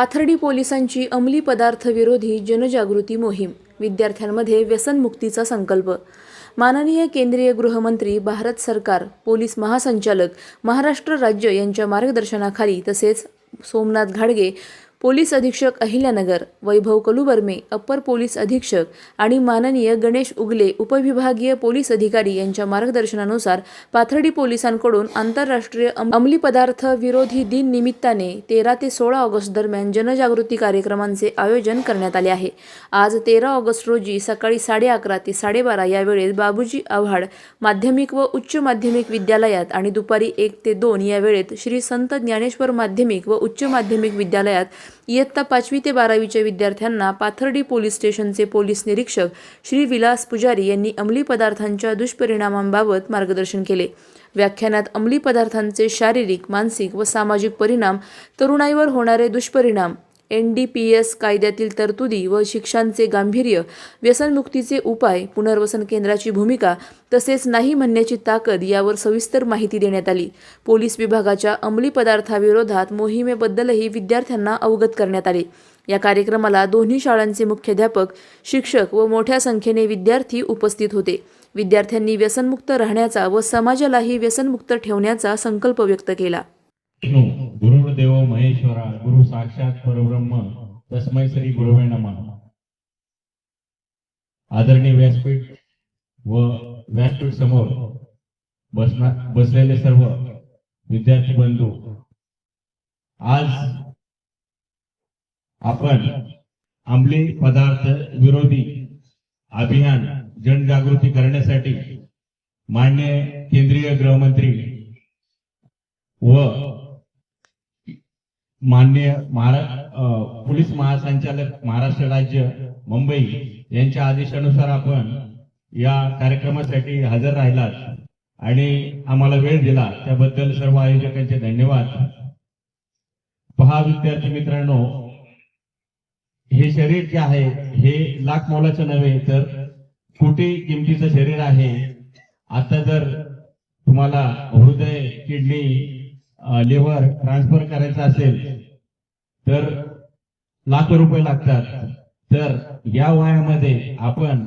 पाथर्डी पोलिसांची अंमली पदार्थ विरोधी जनजागृती मोहीम विद्यार्थ्यांमध्ये व्यसनमुक्तीचा संकल्प. माननीय केंद्रीय गृहमंत्री भारत सरकार पोलीस महासंचालक महाराष्ट्र राज्य यांच्या मार्गदर्शनाखाली तसेच सोमनाथ घाडगे पोलीस अधीक्षक अहिल्यानगर वैभव कलुबर्मे अप्पर पोलीस अधीक्षक आणि माननीय गणेश उगले उपविभागीय पोलीस अधिकारी यांच्या मार्गदर्शनानुसार पाथर्डी पोलिसांकडून आंतरराष्ट्रीय अंमली पदार्थ विरोधी दिन निमित्ताने तेरा ते सोळा ऑगस्ट दरम्यान जनजागृती कार्यक्रमांचे आयोजन करण्यात आले आहे. आज तेरा ऑगस्ट रोजी सकाळी साडे अकरा ते साडेबारा या वेळेत बाबूजी आव्हाड माध्यमिक व उच्च माध्यमिक विद्यालयात आणि दुपारी एक ते दोन या वेळेत श्री संत ज्ञानेश्वर माध्यमिक व उच्च माध्यमिक विद्यालयात इयत्ता पाचवी ते बारावीच्या विद्यार्थ्यांना पाथर्डी पोलीस स्टेशनचे पोलीस निरीक्षक श्री विलास पुजारी यांनी अंमली पदार्थांच्या दुष्परिणामांबाबत मार्गदर्शन केले. व्याख्यानात अंमली पदार्थांचे शारीरिक मानसिक व सामाजिक परिणाम तरुणाईवर होणारे दुष्परिणाम एन डी पी एस कायद्यातील तरतुदी व शिक्षांचे गांभीर्य व्यसनमुक्तीचे उपाय पुनर्वसन केंद्राची भूमिका तसेच नाही म्हणण्याची ताकद यावर सविस्तर माहिती देण्यात आली. पोलीस विभागाच्या अंमली पदार्थाविरोधात मोहिमेबद्दलही विद्यार्थ्यांना अवगत करण्यात आले. या कार्यक्रमाला दोन्ही शाळांचे मुख्याध्यापक शिक्षक व मोठ्या संख्येने विद्यार्थी उपस्थित होते. विद्यार्थ्यांनी व्यसनमुक्त राहण्याचा व समाजालाही व्यसनमुक्त ठेवण्याचा संकल्प व्यक्त केला. विष्णू गुरुर्देव महेश्वरा गुरु साक्षात परब्रह्म तस्मै श्री गुरुवे नम आदरणीय व्यासपीठ व व्यासपीठ समोर बसना बसलेले सर्व विद्यार्थी बंधू आज आपण अंमली पदार्थ विरोधी अभियान जनजागृती करण्यासाठी मान्य केंद्रीय गृहमंत्री व माननीय महारा पोलीस महासंचालक महाराष्ट्र राज्य मुंबई यांच्या आदेशानुसार आपण या कार्यक्रमासाठी हजर राहिलात आणि आम्हाला वेळ दिला. त्याबद्दल सर्व आयोजकांचे धन्यवाद. पहा विद्यार्थी मित्रांनो हे शरीर जे आहे हे लाख मोलाचं नव्हे तर कोटी किमतीचं शरीर आहे? आता जर तुम्हाला हृदय किडनी लेवर ट्रान्सफर करायचं असेल तर लाखो रुपये लागतात. तर या वयामध्ये आपण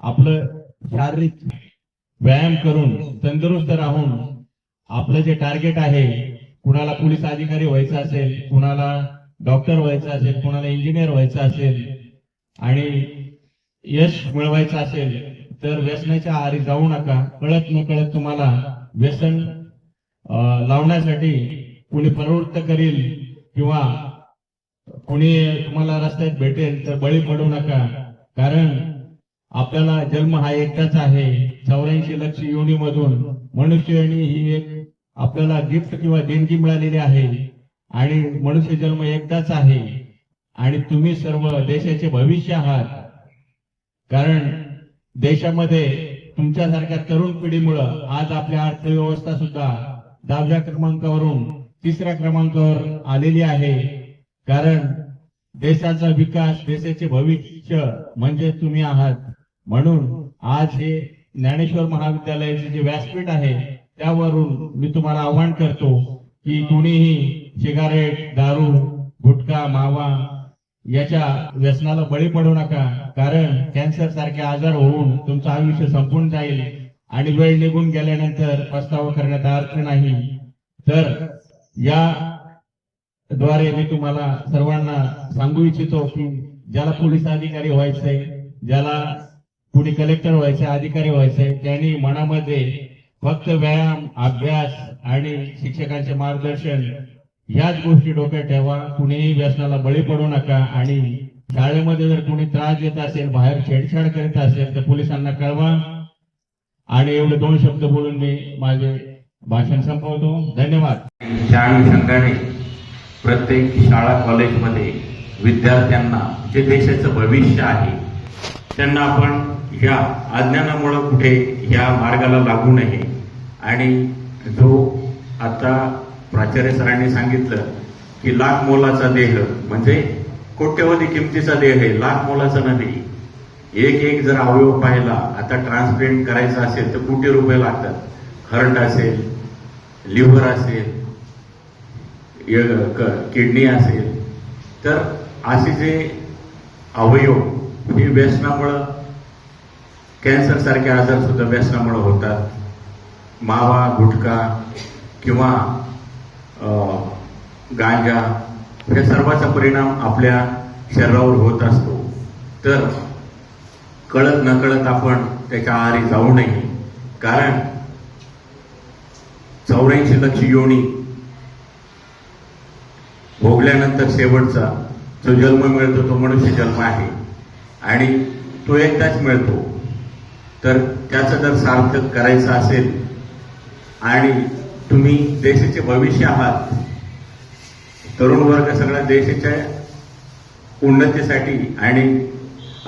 आपलं शारीरिक व्यायाम करून तंदुरुस्त राहून आपलं जे टार्गेट आहे कुणाला पोलीस अधिकारी व्हायचं असेल कुणाला डॉक्टर व्हायचं असेल कुणाला इंजिनियर व्हायचं असेल आणि यश मिळवायचं असेल तर व्यसनाच्या आहारी जाऊ नका. कळत न कळत तुम्हाला व्यसन लावण्यासाठी कुणी प्रवृत्त करील किंवा कुणी तुम्हाला रस्त्यात भेटेल तर बळी पडू नका. कारण आपल्याला जन्म हा एकटाच आहे. चौऱ्याऐंशी लक्ष योनीमधून मनुष्य योनी ही एक आपल्याला गिफ्ट किंवा देणगी मिळालेली आहे. आणि मनुष्य जन्म एकदाच आहे. आणि तुम्ही सर्व देशाचे भविष्य आहात. कारण देशामध्ये तुमच्यासारख्या तरुण पिढीमुळं आज आपल्या अर्थव्यवस्था सुद्धा दहाव्या क्रमांकावरून तिसऱ्या क्रमांकावर आलेली आहे. कारण देशाचा विकास देशाचे भविष्य म्हणजे तुम्ही आहात. म्हणून आज हे ज्ञानेश्वर महाविद्यालयाचे जे व्यासपीठ आहे त्यावरून मी तुम्हाला आव्हान करतो की कुणीही सिगारेट दारू गुटखा मावा याच्या व्यसनाला बळी पडू नका. कारण कॅन्सर सारखे आजार होऊन तुमचं आयुष्य संपून जाईल. आणि वेळ निघून गेल्यानंतर पस्तावा करण्याचा अर्थ नाही तर या द्वारे मी तुम्हाला सर्वांना सांगू इच्छितो की ज्याला पोलीस अधिकारी व्हायचंय ज्याला कुणी कलेक्टर व्हायचंय अधिकारी व्हायचंय त्यांनी मनामध्ये फक्त व्यायाम अभ्यास आणि शिक्षकांचे मार्गदर्शन याच गोष्टी डोक्यात ठेवा. कुणीही व्यसनाला बळी पडू नका आणि शाळेमध्ये जर कुणी त्रास देत असेल बाहेर छेडछाड करीत असेल तर पोलिसांना कळवा. आणि एवढे दोन शब्द बोलून मी माझे भाषण संपवतो. धन्यवाद. शाळा संघाने प्रत्येक शाळा कॉलेजमध्ये विद्यार्थ्यांना जे देशाचं भविष्य आहे त्यांना आपण ह्या अज्ञानामुळं कुठे ह्या मार्गाला लागू नये. आणि जो आता प्राचार्य सरांनी सांगितलं की लाख मोलाचा देह म्हणजे कोट्यवधी किमतीचा देह आहे लाख मोलाचा नदी. एक एक जर अवयव पाहिला आता ट्रान्सप्लेंट करायचं असेल तर कोटी रुपये लागतात. हर्ट असेल लिव्हर असेल किडनी असेल. तर असे जे अवयव हे व्यसनामुळं कॅन्सर सारखे आजार सुद्धा व्यसनामुळं होतात. मावा गुटखा किंवा गांजा या सर्वाचा परिणाम आपल्या शरीरावर होत असतो. तर कळत नकळत आपण त्याच्या आहारी जाऊ नये. कारण चौऱ्याऐंशी लक्ष योनी भोगल्यानंतर शेवटचा जो जन्म मिळतो तो मनुष्य जन्म आहे. आणि तो एकदाच मिळतो. तर त्याचं जर सार्थक करायचं असेल आणि तुम्ही देशाचे भविष्य आहात तरुण वर्ग सगळ्या देशाच्या उन्नतीसाठी आणि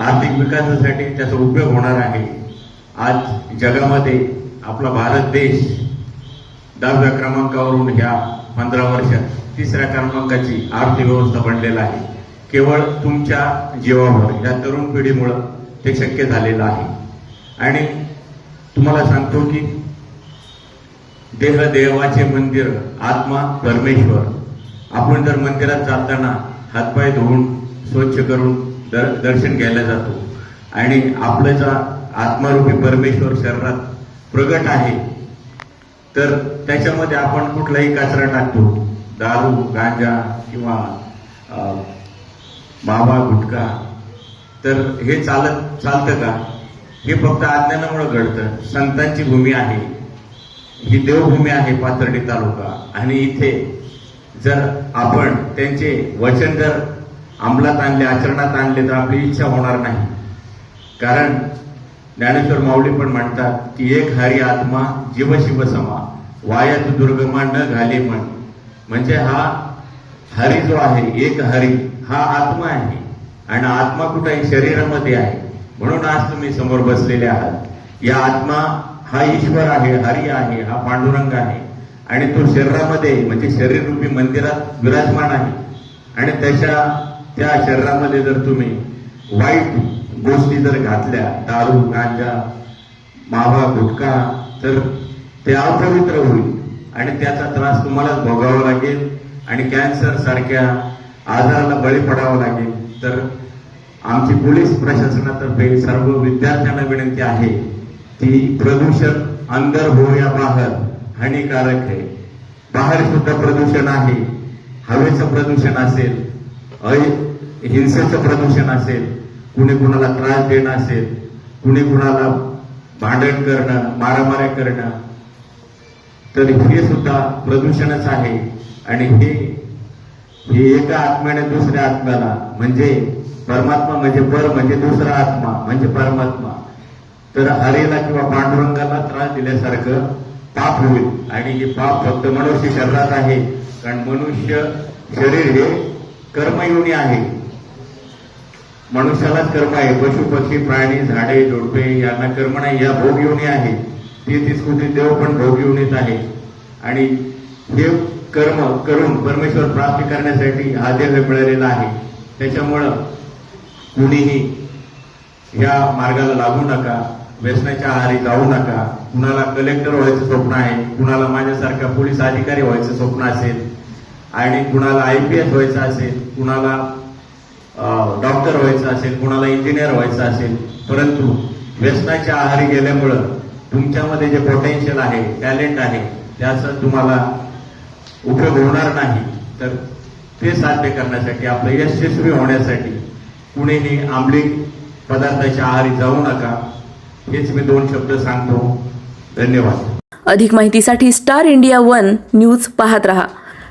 आर्थिक विकासासाठी त्याचा उपयोग होणार आहे. आज जगामध्ये आपला भारत देश दहाव्या क्रमांकावरून ह्या पंधरा वर्षात तिसऱ्या क्रमांकाची आर्थिक व्यवस्था बनलेला आहे. केवळ तुमच्या जीवावर या तरुण पिढीमुळं ते शक्य झालेलं आहे. आणि तुम्हाला सांगतो की देह देवाचे मंदिर आत्मा परमेश्वर. आपण जर मंदिरात जाताना हातपाय धुवून स्वच्छ करून दर दर्शन घ्यायला जातो. आणि आपलं जा आत्मारूपी परमेश्वर शरीरात प्रगट आहे तर त्याच्यामध्ये आपण कुठलाही कचरा टाकतो. दारू गांजा किंवा अं, मावा गुटखा. तर हे चालत चालतं का? हे फक्त अज्ञानामुळे घडतं. संतांची भूमी आहे. ही देवभूमी आहे पाथर्डी तालुका. आणि इथे जर आपण त्यांचे वचन जर अंमलात आणले आचरणात आणले तर आपली इच्छा होणार नाही. कारण ज्ञानेश्वर माऊली पण म्हणतात की एक हरी आत्मा जीव शिव समा वायात दुर्गमा न घाले मन. म्हणजे हा हरी जो आहे एक हरी हा आत्मा आहे. आणि आत्मा कुठे आहे शरीरामध्ये आहे. म्हणून आज तुम्ही समोर बसलेले आहात. या आत्मा हा ईश्वर आहे हरी आहे हा पांडुरंग आहे. आणि तो शरीरामध्ये म्हणजे शरीररूपी मंदिरात विराजमान आहे. आणि त्याच्या त्या शरीरामध्ये जर तुम्ही वाईट गोष्टी जर घातल्या दारू गांजा मावा गुटखा तर ते अपवित्र होईल आणि त्याचा त्रास तुम्हालाच भोगावा लागेल आणि कॅन्सर सारख्या आजाराला बळी पडावं लागेल. तर आमची पोलीस प्रशासनातर्फे सर्व विद्यार्थ्यांना विनंती आहे की प्रदूषण अंदर हो या बाहेर हानिकारक आहे. बाहेर सुद्धा प्रदूषण आहे. हवेचं प्रदूषण असेल अहि- हिंसेचं प्रदूषण असेल कुणी कुणाला त्रास देणं असेल कुणी कुणाला भांडण करणं मारामाऱ्या करणं तर हे सुद्धा प्रदूषणच आहे. आणि हे हे एका आत्म्याने दुसऱ्या आत्म्याला म्हणजे परमात्मा म्हणजे पर म्हणजे दुसरा आत्मा म्हणजे परमात्मा. तर हरेला किंवा पांडुरंगाला त्रास दिल्यासारखं पाप होईल. आणि हे पाप फक्त मनुष्य शरीरात आहे. कारण मनुष्य शरीर हे कर्मयोनी आहे. मनुष्यालाच कर्म आहे. पशु पक्षी प्राणी झाडे झोडपे यांना कर्म नाही. या भोग योनी आहे. ती कोटी देव पण भोग योनीत आहे. आणि हे कर्म करून परमेश्वर प्राप्त करण्यासाठी हा देह मिळालेला आहे. त्याच्यामुळं कुणीही या मार्गाला लागू नका व्यसनाच्या आहारी जाऊ नका. कुणाला कलेक्टर व्हायचं स्वप्न आहे कुणाला माझ्यासारखा पोलीस अधिकारी व्हायचं स्वप्न असेल आणि कुणाला आय पी एस व्हायचं असेल कुणाला डॉक्टर व्हायचं असेल कुणाला इंजिनियर व्हायचं असेल परंतु व्यसनाच्या आहारी गेल्यामुळं तुमच्यामध्ये जे पोटेन्शियल आहे टॅलेंट आहे त्याचा तुम्हाला उपयोग होणार नाही. तर ते साध्य करण्यासाठी आपलं यशस्वी होण्यासाठी कुणीही अंमली पदार्थाच्या आहारी जाऊ नका. हेच मी दोन शब्द सांगतो. धन्यवाद. अधिक माहितीसाठी स्टार इंडिया वन न्यूज पाहत रहा.